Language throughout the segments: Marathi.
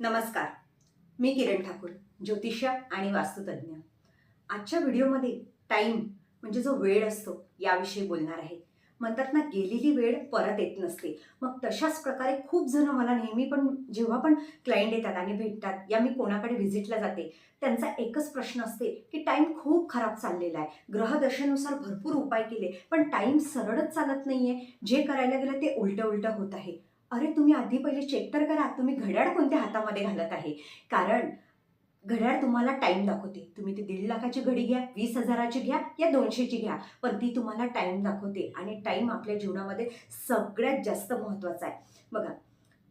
नमस्कार. मी किरण ठाकूर ज्योतिष आणि वास्तुतज्ञ. आजच्या व्हिडिओमध्ये टाईम म्हणजे जो वेळ असतो याविषयी बोलणार आहे. म्हणतात ना गेलेली वेळ परत येत नसते. मग तशाच प्रकारे खूप जण मला नेहमी पण जेव्हा पण क्लायंट येतात आणि भेटतात या मी कोणाकडे व्हिजिटला जाते त्यांचा एकच प्रश्न असते की टाईम खूप खराब चाललेला आहे. ग्रहदशेनुसार भरपूर उपाय केले पण टाईम सरळच चालत नाही आहे जे करायला गेलं ते उलटं उलटं होत आहे. अरे तुम्ही आधी पहिले चेक तर करा. तुम्ही घड्याळ कोणत्या हातामध्ये घालत आहे? कारण घड्याळ तुम्हाला टाईम दाखवते. तुम्ही ती दीड लाखाची घडी घ्या वीस हजाराची घ्या या दोनशेची घ्या. पण ती तुम्हाला टाईम दाखवते. आणि टाईम आपल्या जीवनामध्ये सगळ्यात जास्त महत्त्वाचा आहे. बघा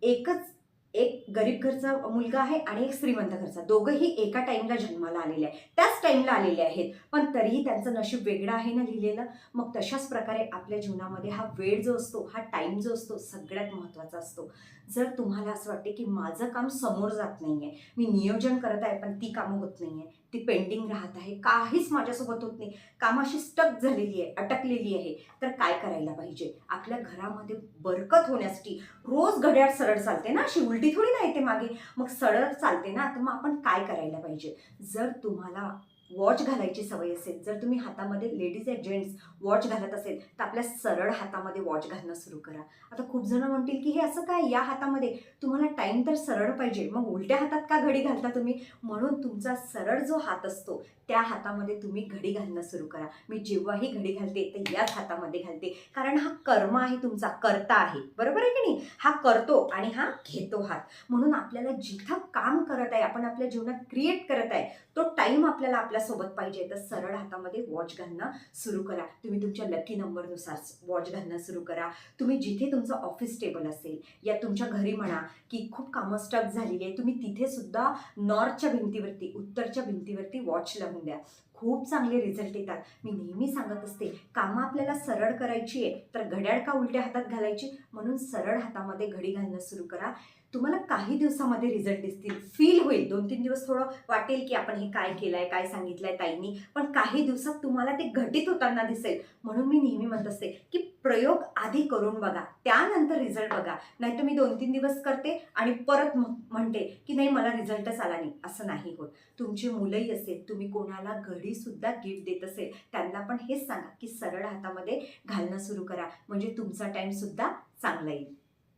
एकच एक गरीब घरचा मुलगा आहे आणि एक श्रीमंत घरचा. दोघंही एका टाईमला जन्माला आलेले आहे त्याच टाईमला आलेले आहेत. पण तरीही त्यांचं नशीब वेगळं आहे ना लिहिलेलं? मग तशाच प्रकारे आपल्या जीवनामध्ये हा वेळ जो असतो हा टाइम जो असतो सगळ्यात महत्त्वाचा असतो. जर तुम्हाला असं वाटते की माझं काम समोर जात नाही आहे मी नियोजन करत आहे पण ती कामं होत नाही आहे ती पेंडिंग राहत आहे काहीच माझ्यासोबत होत नाही कामाशी स्टक झालेली आहे अटकलेली आहे तर काय करायला पाहिजे? आपल्या घरामध्ये बरकत होण्यासाठी रोज घड्याळ सरळ चालते ना अशी उलटी थोडी नाही येते मागे. मग सरळ चालते ना तर मग आपण काय करायला पाहिजे? जर तुम्हाला वॉच घालायची सवय असेल जर तुम्ही हातामध्ये लेडीज आहे जेंट्स वॉच घालत असेल तर आपल्या सरळ हातामध्ये वॉच घालणं सुरू करा. आता खूप जण म्हणतील की हे असं काय या हातामध्ये? तुम्हाला टाईम तर सरळ पाहिजे. मग उलट्या हातात का घडी घालता तुम्ही? म्हणून तुमचा सरळ जो हात असतो त्या हातामध्ये तुम्ही घडी घालणं सुरू करा. मी जेव्हाही घडी घालते तर याच हातामध्ये घालते. कारण हा कर्म आहे तुमचा करता आहे. बरोबर आहे की नाही? हा करतो आणि हा घेतो हात. म्हणून आपल्याला जिथं काम करत आहे आपण आपल्या जीवनात क्रिएट करत आहे तो टाईम आपल्याला आपल्यासोबत पाहिजे तर सरळ हातामध्ये वॉच घालणं सुरू करा. तुम्ही तुमच्या लकी नंबरनुसार वॉच घालणं सुरू करा. तुम्ही जिथे तुमचं ऑफिस टेबल असेल या तुमच्या घरी म्हणा की खूप कामं स्टक झालेली आहे तुम्ही तिथे सुद्धा नॉर्थच्या भिंतीवरती उत्तरच्या भिंतीवरती वॉच लावून द्या. खूप चांगले रिझल्ट येतात. मी नेहमी सांगत असते कामं आपल्याला सरळ करायची आहे तर घड्याळ का उलट्या हातात घालायची? म्हणून सरळ हातामध्ये घडी घालणं सुरू करा. तुम्हाला काही दिवसामध्ये रिझल्ट दिसतील. फील होईल. दोन तीन दिवस थोडं वाटेल की आपण हे काय केलं आहे काय सांगितलं आहे ताईंनी. पण काही दिवसात तुम्हाला ते घटित होताना दिसेल. म्हणून मी नेहमी म्हणत असते की प्रयोग आधी करून बघा. त्यानंतर रिझल्ट बघा. नाही तर मी दोन तीन दिवस करते आणि परत म्हणते की नाही मला रिझल्टच आला नाही. असं नाही होत. तुमची मुलंही असेल तुम्ही कोणाला घडीसुद्धा गिफ्ट देत असेल त्यांना पण हेच सांगा की सरळ हातामध्ये घालणं सुरू करा. म्हणजे तुमचा टाईमसुद्धा चांगला येईल.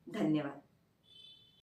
धन्यवाद.